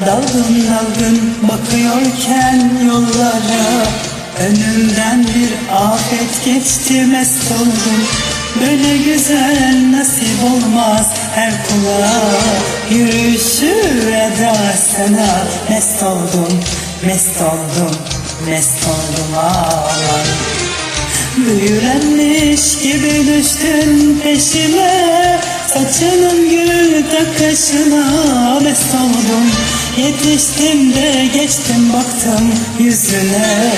Dalgın dalgın bakıyorken yollara Önümden bir afet geçti mest oldum. Böyle güzel nasip olmaz her kula Yürüyüşü edasına mest oldum Mest oldum, mest oldum. Aman. Büyülenmiş gibi düştün peşime Saçının gül takışına mest oldum Yetiştim de geçtim baktım yüzüne.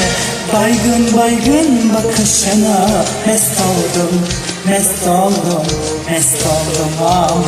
Baygın baygın bakışına mest oldum Mest oldum, mest oldum aman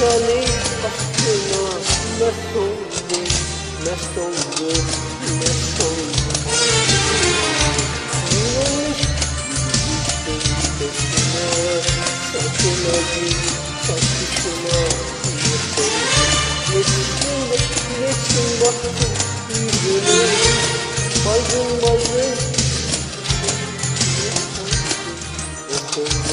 Seni aşkına mest oldum, mest oldum, mest oldum Güneş peşine, saçına gül, saçışına mest oldum Geçtim, geçtim baktım yüzüne, baygın baygın Mest oldum